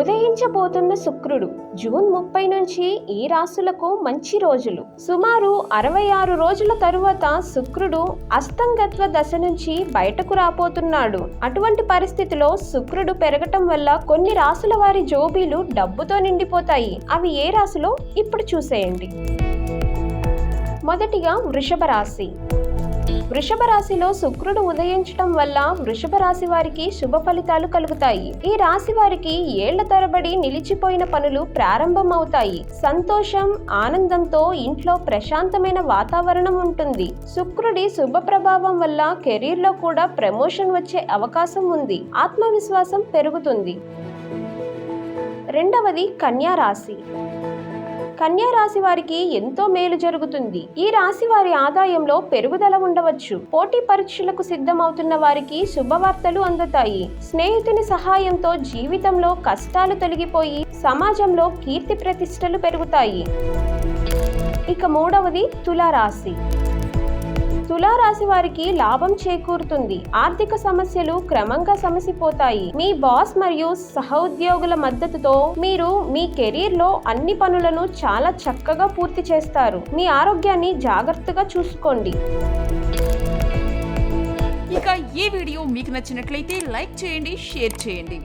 ఉదయించబోతున్న శుక్రుడు జూన్ ముప్పై నుంచి ఈ రాశులకు మంచి రోజులు. సుమారు అరవై ఆరు రోజుల తరువాత శుక్రుడు అస్తంగత్వ దశ నుంచి బయటకు రాబోతున్నాడు. అటువంటి పరిస్థితిలో శుక్రుడు పెరగటం వల్ల కొన్ని రాసుల వారి జోబీలు డబ్బుతో నిండిపోతాయి. అవి ఏ రాశిలో? ఇప్పుడు చూసేయండి. మొదటిగా వృషభ రాశి. వృషభ రాశిలో శుక్రుడు ఉదయించటం వల్ల వృషభ రాశి వారికి శుభ ఫలితాలు కలుగుతాయి. ఈ రాశి వారికి ఏళ్ళ తరబడి నిలిచిపోయిన పనులు ప్రారంభమవుతాయి. సంతోషం ఆనందంతో ఇంట్లో ప్రశాంతమైన వాతావరణం ఉంటుంది. శుక్రుడి శుభ ప్రభావం వల్ల కెరీర్లో కూడా ప్రమోషన్ వచ్చే అవకాశం ఉంది. ఆత్మవిశ్వాసం పెరుగుతుంది. రెండవది కన్యా రాశి. కన్యా రాశి వారికి ఎంతో మేలు జరుగుతుంది. ఈ రాశి వారి ఆదాయంలో పెరుగుదల ఉండవచ్చు. పోటీ పరీక్షలకు సిద్ధమవుతున్న వారికి శుభవార్తలు అందుతాయి. స్నేహితుని సహాయంతో జీవితంలో కష్టాలు తొలగిపోయి సమాజంలో కీర్తి ప్రతిష్టలు పెరుగుతాయి. ఇక మూడవది తులారాశి. తులారాశి వారికి లాభం చేకూరుతుంది. ఆర్థిక సమస్యలు క్రమంగా సమసిపోతాయి. మీ బాస్ మరియు సహోద్యోగుల మద్దతుతో మీరు మీ కెరీర్లో అన్ని పనులను చాలా చక్కగా పూర్తి చేస్తారు. మీ ఆరోగ్యాన్ని జాగ్రత్తగా చూసుకోండి. ఇక ఈ వీడియో మీకు నచ్చినట్లయితే లైక్ చేయండి షేర్ చేయండి.